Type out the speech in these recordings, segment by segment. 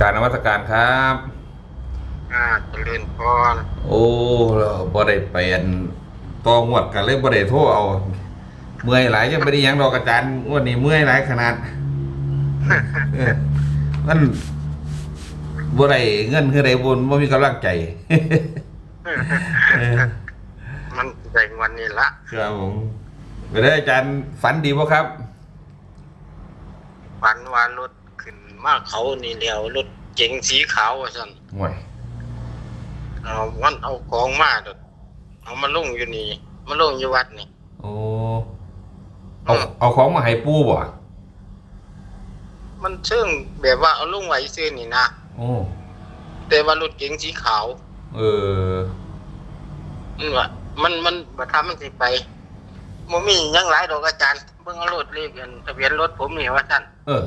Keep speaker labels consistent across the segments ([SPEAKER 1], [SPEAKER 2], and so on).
[SPEAKER 1] กรารนวัตการครับ
[SPEAKER 2] อ่าเจริญพร
[SPEAKER 1] โอ้เราบ่ได้ไปอันต่องวดกันเลยบ่ได้โทรเอา เมื่อยหลายยังไม่ได้หยังดอกอาจารย์งวดนี้เมื่อยหลายขนาดเออมันบ่ได้เงินคือได้บุญบ่มีกำลังใจเออ
[SPEAKER 2] มันใส่วันนี้ละ
[SPEAKER 1] ครับผมไปได้อาจารย์ฝันดีบ่ครับ
[SPEAKER 2] ฝันว่ารถขึ้น มาเขานี่แล้วรถเก๋งสีขาวว่าสั่น
[SPEAKER 1] ห่วย
[SPEAKER 2] เอาวันเอาของมาเด้อเอามาลงอยู่นี่มาลงอยู่วัดนี่
[SPEAKER 1] โอ้เอาเอาของมาให้ปู่บ่
[SPEAKER 2] มันเชิงแบบว่าเอาลงไว้ซื่อนี่นะ
[SPEAKER 1] โอ้
[SPEAKER 2] แต่ว่ารถเก๋งสีขาว
[SPEAKER 1] เออ
[SPEAKER 2] มันว่ามันมันบ่ทำมันสิไปบ่มีหยังหลายดอกอาจารย์เบิ่งเอารถเลขอันทะเบียนรถผมนี่ว่าซั่น
[SPEAKER 1] เออ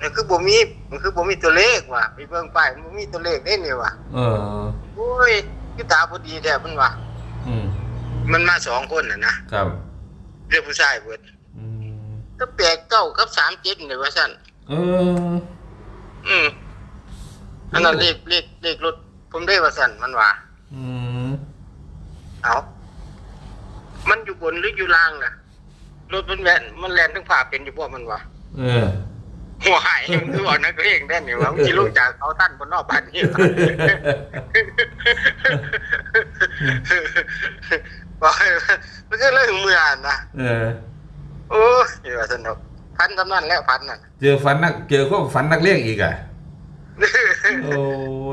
[SPEAKER 2] นี่คือบ่มีมันคือบ่มีตัวเลขว่ะไปเบิ่งป้ายมันบ่มีตัวเลขได้นี่ว่ะ
[SPEAKER 1] เออ
[SPEAKER 2] โอ้ยคือตาพอดีแท้มันว่า
[SPEAKER 1] อืม
[SPEAKER 2] มันมาสองคนน่ะนะครับเรียกผู้ชายเบิด
[SPEAKER 1] อืม
[SPEAKER 2] ก็แปดเก้ากับสามเจ็ดนี่ว่าซั่น
[SPEAKER 1] เออ
[SPEAKER 2] อืมอันนั้นเลขเลขเลขรถผมได้ว่าซั่นมันว่า
[SPEAKER 1] อืม
[SPEAKER 2] เอามันอยู่บนหรืออยู่ล่างน่ะรถมันแล่นมันแล่นทั้งผ่าเป็นอยู่บ่มันว่า
[SPEAKER 1] เออ
[SPEAKER 2] หัวหายมันคือว่านักเลงได้นี่ว่ามันสิลงจากเขาท่านบนนอกบ้านนี่บอกให้มันก็เรื่องเมื่อนนะ
[SPEAKER 1] เออ
[SPEAKER 2] โอ้ยว่าสนุกพันกำนันแล้วพันน่ะ
[SPEAKER 1] เจอฝันนักเจอก็ฝันนักเลี้ยงอีกอะโอ้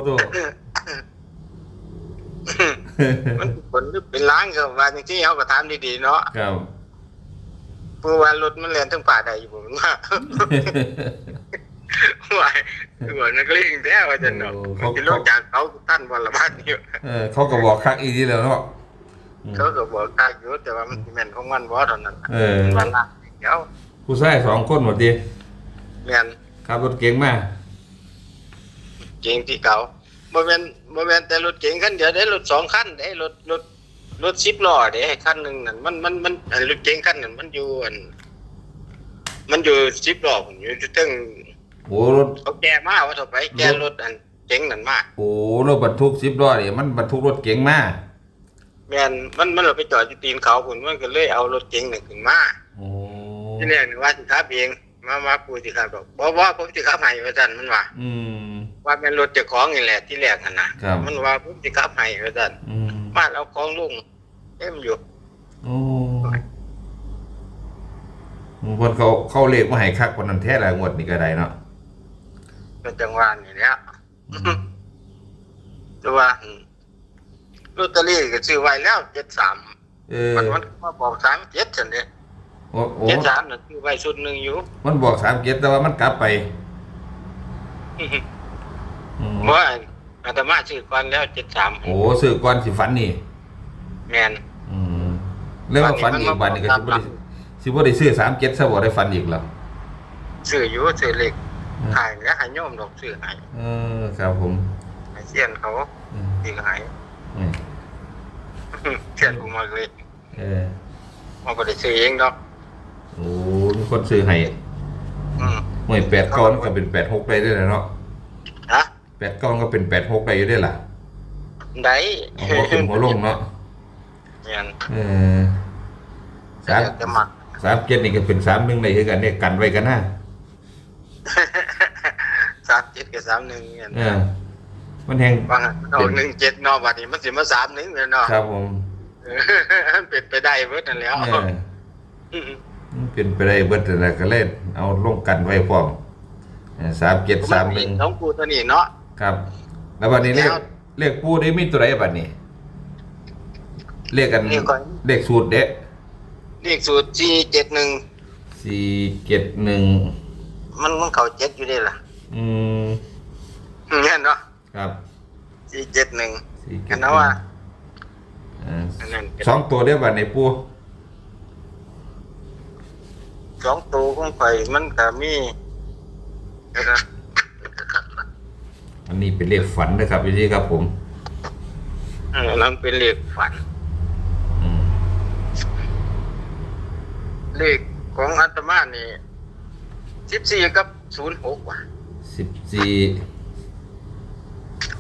[SPEAKER 1] โต
[SPEAKER 2] มันผลเป็นล้างกับว่าจริงๆเขาก็ถามดีๆเนาะ
[SPEAKER 1] ครับ
[SPEAKER 2] ปูว่ารถมันแล่นทั้งป่าใดอยู่ผมว่าว่าว่านักเลงแท้ว่าจะเนาะมันสิลงจากเขาท่านบนละบ้านนี่
[SPEAKER 1] เออเขาก็บอกคักอีกทีแล้วเนาะอืม
[SPEAKER 2] เขาก็บอกตายอยู่แต่ว่ามันสิแม่นของมันบ่เท่านั้น
[SPEAKER 1] เออ
[SPEAKER 2] มันละเดี๋ยว
[SPEAKER 1] ผู้ชายสองคนหมดดี
[SPEAKER 2] แม่น
[SPEAKER 1] ขับรถเก๋งมา
[SPEAKER 2] เก่งที่เก่าบ่แม่นบ่แม่นแต่รถเก๋งคันเดียวได้รถสองคันได้รถรถ รถ10ล้อเด้คันหนึงนั่นมันมันมันอันรถเก๋งคันนั้นมันอยู่อัน มันอยู่10ล้อพุ่นอยู่ที่ตึง
[SPEAKER 1] โอ้รถ
[SPEAKER 2] เขาแก้มาว่าเท่าไปแก้รถอันเก๋งนั่นมา
[SPEAKER 1] โอ้รถบรรทุกสิบล้อนี่มันบรรทุกรถเก๋งมา
[SPEAKER 2] แม่นมันมันเอาไปจอดอยู่ตีนเขาพุ่นมันก็เลยเอารถเก๋งนั่นขึ้นมา
[SPEAKER 1] โอ้
[SPEAKER 2] ที่แรกนี่ว่าสิขับเองมามากูสิขับบอกบ่บ่ผมสิขับให้ว่าซั่นมันว่า
[SPEAKER 1] อืม
[SPEAKER 2] ว่าเป็นรถเจ้าของนี่แหละที่แรกนั่นน่ะ
[SPEAKER 1] ครับ
[SPEAKER 2] มันว่าผมสิขับให้ว่าซั่น
[SPEAKER 1] อืม
[SPEAKER 2] มาเอาของลุงเต็มอยู่
[SPEAKER 1] โอ้คนเขาเข้าเลขมาให้คักคนนั้นแท้ละงวดนี้ก็ได้เนาะ
[SPEAKER 2] เป็นจังหวะนี่แหล้วแต่ว่าอืมลอตเตอรี่ก็ซื้อไว้แล้วเจ็ดสาม
[SPEAKER 1] เออ
[SPEAKER 2] มันมันมาบอกสามเจ็ดฉันเนี่ย
[SPEAKER 1] โอ้โอ้
[SPEAKER 2] เจ็ดสามน่ะซื้อไว้ชุดหนึ่งอยู่
[SPEAKER 1] มันบอกสามเกียรแต่ว่ามันกลับไป อืม
[SPEAKER 2] เพราะว่า อาตมาซื้อก่อนแล้วเจ็ดสาม
[SPEAKER 1] โอ้ซื้อก่อนสิฝันนี่
[SPEAKER 2] แมน
[SPEAKER 1] อืมแล้วว่าฝันอีกบันนี้ก็สิบ่ได้สิบ่ได้ซื้อสามเกียรซะบ่ได้ฝันอีกแล้ว
[SPEAKER 2] ซื้ออยู่ซื้อเล็กขายแล้วใหายโยมดอกซื้อใหาย
[SPEAKER 1] เออครับผม
[SPEAKER 2] ให้เสียนเขา
[SPEAKER 1] อืม
[SPEAKER 2] ซื้อใหาย
[SPEAKER 1] อืม
[SPEAKER 2] เสียนกูมาเลย
[SPEAKER 1] เออ
[SPEAKER 2] มันก็ได้ซื้อเองดอก
[SPEAKER 1] โอ้มีคนซื้อให้
[SPEAKER 2] อืม
[SPEAKER 1] หน่วยแปดก้อนก็เป็นแปดหกไปได้แล้วเนาะ
[SPEAKER 2] ฮะ
[SPEAKER 1] แปดก้อนก็เป็นแปดหกไปอยู่ได้ล่ะ
[SPEAKER 2] ได้
[SPEAKER 1] เอาหัวขึ้นหัวลงเนาะ
[SPEAKER 2] แมน
[SPEAKER 1] เออสาม
[SPEAKER 2] จะมัก
[SPEAKER 1] สามเจ็ดนี่ก็เป็นสามหนึ่งในคือกันเนี่ยกันไว้กันนะ
[SPEAKER 2] สามเจ็ดกับสามหนึ่งเนี่ย
[SPEAKER 1] เออมันแหง
[SPEAKER 2] บางอันมันออกหนึ่งเจ็ดเนอบัดนี้มันสิมาสามหนึ่งเลยเนาะ
[SPEAKER 1] ครับผม
[SPEAKER 2] เออมันเป็นไปได้เบิดนั่นแหล้ว
[SPEAKER 1] เออมันเป็นไปได้เบิดแต่ละก็เล่นเอาลงกันไว้พร้อมสามเจ็ดสามหนึ่ง
[SPEAKER 2] น้องกูตัวนี้เนาะ
[SPEAKER 1] ครับ แล้วบัดนี้เลข
[SPEAKER 2] แล้ว
[SPEAKER 1] เลขปูได้มีตัวไหนบัดนี้เลขกัน
[SPEAKER 2] เลขก่อน
[SPEAKER 1] เลขสูตรเด็
[SPEAKER 2] เลขสูตรสี่เจ็ดหนึ่ง
[SPEAKER 1] สี่เจ็ดหนึ่ง
[SPEAKER 2] มันมันเข้าเจ็ดอยู่ได้ล่ะ
[SPEAKER 1] อืม
[SPEAKER 2] เนี่ยเนาะ
[SPEAKER 1] ครับ
[SPEAKER 2] สี่เจ็ดหนึ่ง
[SPEAKER 1] สี่
[SPEAKER 2] กันนะว่า
[SPEAKER 1] เออ
[SPEAKER 2] อันนั้นเป็น
[SPEAKER 1] สองตัวได้บัดในปู
[SPEAKER 2] สองตัวของข่อยมันก็มีเดี๋ยวนะ
[SPEAKER 1] อั นนี้เป็นเลขฝันนะครับพี่ที่ครับผม
[SPEAKER 2] อันนั้นเป็นเลขฝัน
[SPEAKER 1] อืม
[SPEAKER 2] เลขของอาตมานี่สิบสี่กับศูนย์หกว่ะ
[SPEAKER 1] สิบสี่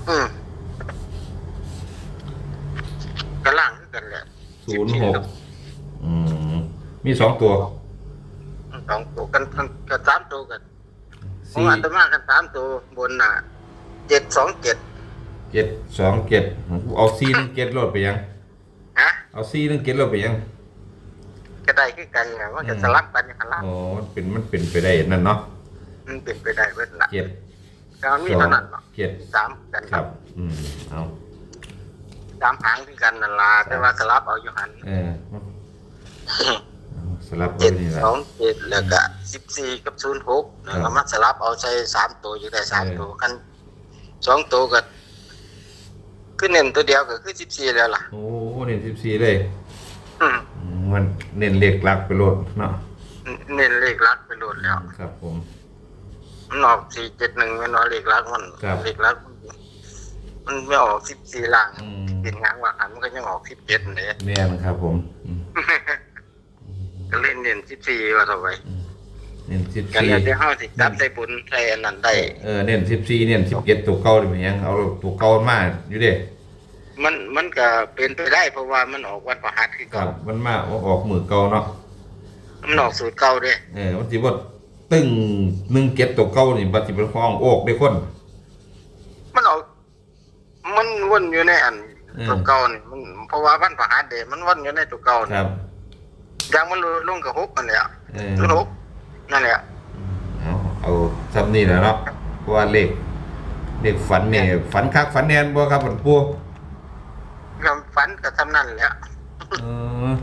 [SPEAKER 2] อืมกระล่างคือกันแหละ
[SPEAKER 1] ศูนย์หกอืมมีสองตัว
[SPEAKER 2] สองตัวกันกันกันสามตัวกันผม
[SPEAKER 1] สี่
[SPEAKER 2] อาตมากันสามตัวบนน่ะ เจ็ดสองเจ็ด
[SPEAKER 1] เจ็ดสองเจ็ดเอาสี่หนึ่งเจ็ดลดไปยัง
[SPEAKER 2] ฮะ
[SPEAKER 1] เอาสี่หนึ่งเจ็ดลดไปยัง
[SPEAKER 2] ก็ได้คือกันไงว่าจะสลับกันอย่างละ
[SPEAKER 1] อ๋อมันเป็นมันเป็นไปได้นั่นเนาะ
[SPEAKER 2] มันเป็นไปได้เวทละ
[SPEAKER 1] เจ็ด
[SPEAKER 2] แต่มันมี
[SPEAKER 1] สอ
[SPEAKER 2] เท่างนั้นเนาะ
[SPEAKER 1] เจ็ด
[SPEAKER 2] สามกัน
[SPEAKER 1] ครับ อืมเอา
[SPEAKER 2] สามหางคือกันนั่นล่ะแต่ว่าสลับเอาอยู่หัน
[SPEAKER 1] เออเอาสลับไว้
[SPEAKER 2] เจ็ด
[SPEAKER 1] นี่แหละ
[SPEAKER 2] สองเจ็ดแล้วก็สิบสี่กับศูนย์หกแล้วก็มาสลับเอาใส่สามตัวอยู่ได้สาม
[SPEAKER 1] เออ
[SPEAKER 2] ตัวกัน สองตัวก็คือเน้นตัวเดียวก็คือสิบสี่แล้วล่ะ
[SPEAKER 1] โอ้เน้นสิบสี่เลย
[SPEAKER 2] อืม
[SPEAKER 1] อืมมันเน้นเลขหลักไปโลดเนาะ
[SPEAKER 2] เน้นเลขลักไปโหลดแล้ว
[SPEAKER 1] ครับผม
[SPEAKER 2] มันออกสี่เจ็ดหนึ่งมันออกเลขลักมัน
[SPEAKER 1] ครับ
[SPEAKER 2] เลขลักมันไม่ออกสิบสี่ล่าง
[SPEAKER 1] อืม
[SPEAKER 2] เป็นงางว่าหันมันก็ยังออกสิบเจ็ดเลย
[SPEAKER 1] แม่นครับผมอืม
[SPEAKER 2] ก็เล่นเน้นสิบสี่ว่าต่อไป
[SPEAKER 1] เน้นสิบ
[SPEAKER 2] กัน
[SPEAKER 1] สี่
[SPEAKER 2] เนี่ยที่ห้าสิจับใส่บุญใส่อันนั้นได้
[SPEAKER 1] เออเน้นสิบสี่เน้นสิบเจ็ดตัวเก่าได้ไหมยังเอาตัวเก่ามาอยู่เด้
[SPEAKER 2] มันมันก็เป็นไปได้เพราะว่ามันออกวันประหัสคือ
[SPEAKER 1] ค
[SPEAKER 2] เก่า
[SPEAKER 1] รับมันมาออกมือเก่าเนาะ
[SPEAKER 2] มันออกสูตรเก่าด้วย
[SPEAKER 1] เออมันสิบ่ตึ้งหนึ่งเก็ดตัวเก่านี่บัดสิเป็นฟองโอกได้คน
[SPEAKER 2] มันออก มันวนอยู่ในอัน
[SPEAKER 1] อืม
[SPEAKER 2] ตัวเก่านี่มันเพราะว่าวันประหัสเดมันวนอยู่ในตัวเก่า
[SPEAKER 1] ค
[SPEAKER 2] นี่
[SPEAKER 1] รับ
[SPEAKER 2] อย่างมันลงกับหกนั่นแหละ
[SPEAKER 1] เออ
[SPEAKER 2] ศูนย์หก นั่นแหละ
[SPEAKER 1] เอาเอาซ้ำนี่แหละเนาะเพราะว่าเลขเลขฝันเนี่ยฝันคักฝันแนนบ่ครับผมปู่
[SPEAKER 2] ก็ฝันกับทำนั่นแหละ
[SPEAKER 1] เออ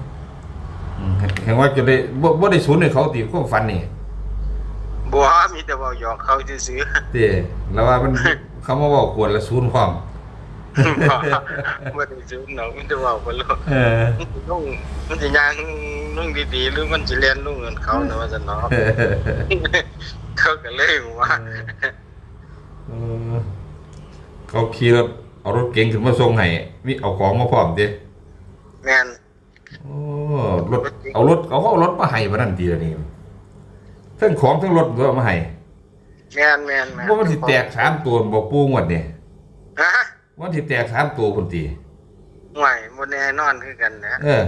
[SPEAKER 1] อืมแห่งว่าจะได้บ่บ่ได้ศูนย์ให้เขาตีความฝันนี่
[SPEAKER 2] บัวมีแต่เว่าหยอกเขาซื้อ
[SPEAKER 1] เด้แล้วว่ามัน เขามาบอกกวนละศูนย์พร้อม
[SPEAKER 2] ๆไม่ได้ซื้อเนาะมีแต่เว่าไปเลย
[SPEAKER 1] เออ
[SPEAKER 2] มันสินุ่งมันจะย่างนุ่งดีๆหรือมันจะเรียนนุ่งเงินเขาเนาะว่าจะเนาะเขาก็เลยว่า
[SPEAKER 1] เออเขาขี่รถเอารถเก๋งขึ้นมาส่งให้มีเอาของมาพร้อมดิ
[SPEAKER 2] แม่น
[SPEAKER 1] โอ้รถเอารถเขาก็เอารถมาให้มานั่นทีละนี่ทั้งของทั้งรถก็เอามาให้
[SPEAKER 2] แม่นแม่นแม่น
[SPEAKER 1] ว่ามันสิแตกสามตัวบ่ปูงวดนี่
[SPEAKER 2] ฮะ
[SPEAKER 1] ว่า มันสิแตกสามตัวพุ่นติ
[SPEAKER 2] ห่วยบ่แน่นอนคือกันนะ
[SPEAKER 1] เออ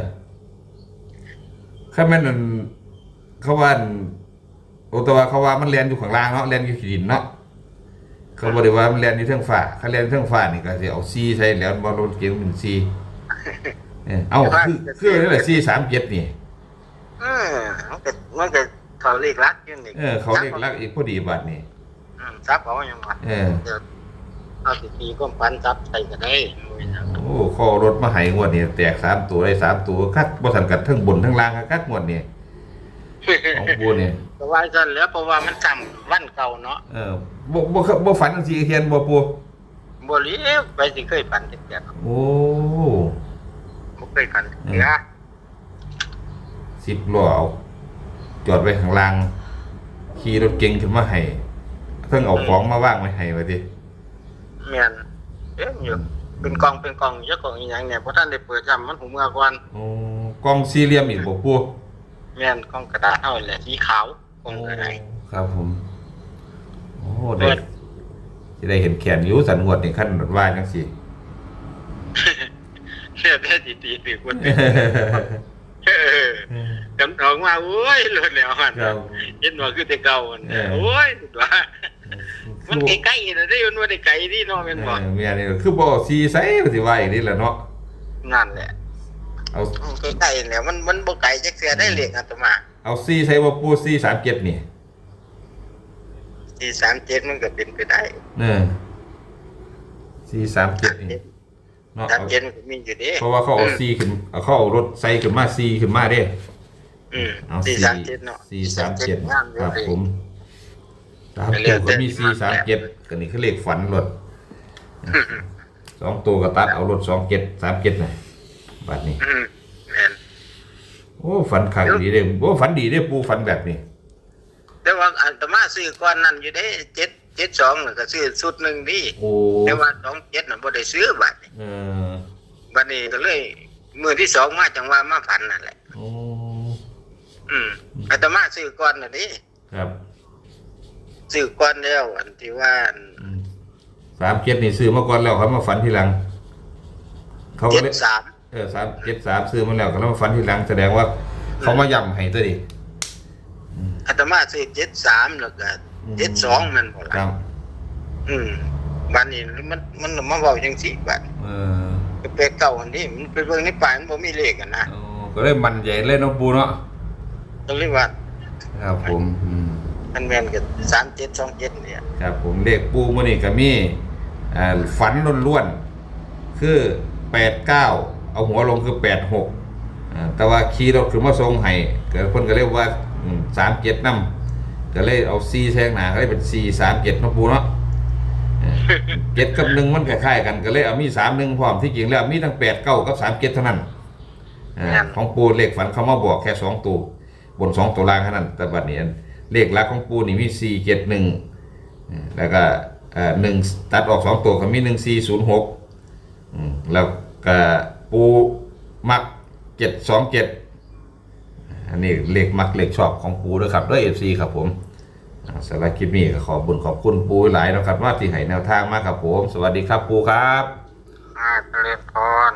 [SPEAKER 1] ข้าแม่นอั่นเขาว่าอั่นโอแตว่าเขาว่ามันแล่นอยู่ข้างล่างเนาะแล่นอยู่ขี้ดินเนาะเขาบ่ได้ว่ามันแล่นอยู่เทิงฟ้าเขาแล่นเทิงฟ้านี่ก็สิเอาซีใส่แล้วบ่รถเก๋งเป็นซีเออเอาคือคือนี่แหละซี37นี่
[SPEAKER 2] เออมันก็มันก็เขาเลขลักอยู่นี่
[SPEAKER 1] เออเขาเรียกรักอีกพอดีบัดนี่
[SPEAKER 2] อืมซับเอาอย่างว่า
[SPEAKER 1] เออ
[SPEAKER 2] เดี๋ยว เอาสิตีก็ปันซับใส่ก็ได้โอ้ยนะ
[SPEAKER 1] โอ้ขอรถมาให้งวดนี่แตกสามตัวได้สามตัวคักบ่ทันกันทั้งบนทั้งล่างคักงวดนี่ของปูนี่
[SPEAKER 2] ก็ว่ากันแล้วเพราะว่ามันซ้ำวันเก่าเนาะ
[SPEAKER 1] เออบ่บ่เคบ่ฝันจังซี่เฮียนบ่ปู
[SPEAKER 2] บ่เลี้ยวไปสิเคยปันจักเดียว
[SPEAKER 1] โอ้
[SPEAKER 2] บ่เคยปันจักเดียว
[SPEAKER 1] สิบล้อเอาจอดไว้ข้างล่างขี่รถเก๋งขึ้นมาให้เพิ่งเอาของมาว่างไว้ให้ว่าติ
[SPEAKER 2] แม่นเอ๊ะอยู่เป็นกองเป็นกองเจ้ากองอีหยังเนี่ยบ่ทันได้เปิดซ้ำมันหูเมื่อก่อน
[SPEAKER 1] โอ้กล้องสี่เหลี่ยมอีกบ่ปู
[SPEAKER 2] แม่นกองกระดาษเฮาแหละสีขาวกองกระดาษ
[SPEAKER 1] ครับผม โอ้ได้สิได้เห็นแขนอยู่สันงวดนี่ขั้นว่าจังซี่
[SPEAKER 2] เสียได้ตีตีตีคนเออกันออกมาโอ้ยหลุดแล้วหั่น
[SPEAKER 1] ครับ
[SPEAKER 2] เห็นว่าคือแต่เก่าหั่น
[SPEAKER 1] เออ
[SPEAKER 2] โอ้ยสุดว่า มันใกล้ๆน่ะได้มันบ่ได้ไกลนี่เนาะแม่นบ่
[SPEAKER 1] เออแม่นี่คือบ่ซีไซก็สิว่าอีกนี่แหละเนาะ
[SPEAKER 2] นั่นแหละ
[SPEAKER 1] เอา
[SPEAKER 2] ใกล้ๆเนี่ยมันมันบ่ไกลจักเทื่อได้เลขอาตมา
[SPEAKER 1] เอาซีใส่บ่ปูซี37นี่
[SPEAKER 2] ที่37มันก็เป็นไปได้
[SPEAKER 1] เออซี37นี่เนาะเอา
[SPEAKER 2] 37มันก็มีอยู่เด้
[SPEAKER 1] เพราะว่าเขาเอาซีขึ้นเอาเขาเอารถใส่ขึ้นมาซีขึ้นมาเด้
[SPEAKER 2] อืม
[SPEAKER 1] เอา
[SPEAKER 2] ที่
[SPEAKER 1] ซี
[SPEAKER 2] 37เนาะ
[SPEAKER 1] ซีสามเจ็ด
[SPEAKER 2] งามอยู่
[SPEAKER 1] ครับ
[SPEAKER 2] เลย
[SPEAKER 1] ผม สาม
[SPEAKER 2] ไปเรื่
[SPEAKER 1] ตั
[SPEAKER 2] อ
[SPEAKER 1] วยก็มี
[SPEAKER 2] แต่
[SPEAKER 1] ซีสามเจ็ดก็นี่คือเลขฝันรถสองตัวก็ตัดเอารถสองเจ็ดสามเจ็ดน่ะบัดนี้
[SPEAKER 2] อืมแม่น
[SPEAKER 1] โอ้ฝันขังดีเด้โอ้ฝันดีเด้ปูฝันแบบนี้
[SPEAKER 2] แต่ว่าอาตมาซื้อก่อนนั้นอยู่เด้7 72น่ะก็ซื้อชุดหนึงนี่
[SPEAKER 1] โอ้
[SPEAKER 2] แต่ว่า27น่ะบ่ได้ซื้อบัดนี้
[SPEAKER 1] เออ
[SPEAKER 2] บัดนี้ก็เลยมื้อที่สองมาจังว่ามาฝันนั่นแหละ
[SPEAKER 1] โอ้
[SPEAKER 2] อืมอาตมาซื้อก่อนน่ะดิ
[SPEAKER 1] ครับ
[SPEAKER 2] ซื้อก้อนแล้ว อันที่ว่าอัน
[SPEAKER 1] สามเจ็ดนี่ซื้อมาก่อนแล้วเขามาฝันทีหลัง เขาก็
[SPEAKER 2] เจ็ด
[SPEAKER 1] เลย
[SPEAKER 2] สาม
[SPEAKER 1] เออสามเจ็ดสามซื้อมาแล้วก็แล้วมาฝันทีหลัง แสดงว่า เขามาย่ำให้ตัวดิ
[SPEAKER 2] อาตมาซื้อเจ็ดสามแล้วก็เจ็ดสองมันบ่
[SPEAKER 1] ค
[SPEAKER 2] ละ
[SPEAKER 1] รับ
[SPEAKER 2] อืมบ้านนี้มันมันมาเว้าจังซี่บัด
[SPEAKER 1] เออ
[SPEAKER 2] ก็แปลกเก่าอันนี้มันไปเบิ่งในป่ามันบ่มีเลขกันนะ
[SPEAKER 1] เอาก็เลยมันใหญ่เล่นน้องปูเนาะ
[SPEAKER 2] ก็เลยว่า
[SPEAKER 1] ครับผมอืม
[SPEAKER 2] มันแม่นกับสามเจ็ดสองเจ็ดเนี่ย
[SPEAKER 1] ครับ ผมเลขปูมื่อนี่ก็มีอ่าฝันล้วนๆคือแปดเก้าเอาหัวลงคือแปดหกแต่ว่าขี่รถขึ้นมาทรงไห้เกิดคนก็เรียกว่าสามเจ็ดนำก็เลยเอาซีแทงหนาก็เลยเป็นซีสามเจ็ดนาะปูเนาะเออเจ็ดกับหนึ่งมันคล้ายๆกันก็เลยเอามีสามหนึ่งพร้อมที่จริงแล้วมีทั้งแปดเก้ากับสามเจ็ดเท่านั้นอ่าของปูเลขฝันเขามาบอกแค่สองตัวบนสองตัวล่างเท่านั้นแต่บัดนี้ เลขลักของปูนี่มีสี่เจ็ดหนึ่งแล้วก็เอ่อหนึ่งตัดออกสองตัวก็มีหนึ่งสี่ศูนย์หกแล้วก็ปูมักเจ็ดสองเจ็ดอันนี้เลขมักเลขชอบของปูด้วยครับด้วยเอฟซีครับผมอ่าสำหรับคลิปนี้ขอบุญขอบคุณปูหลายนะครับว่าที่ให้แนวทางมากครับผม สวัสดีครับปูครับ
[SPEAKER 2] อาเจริญพร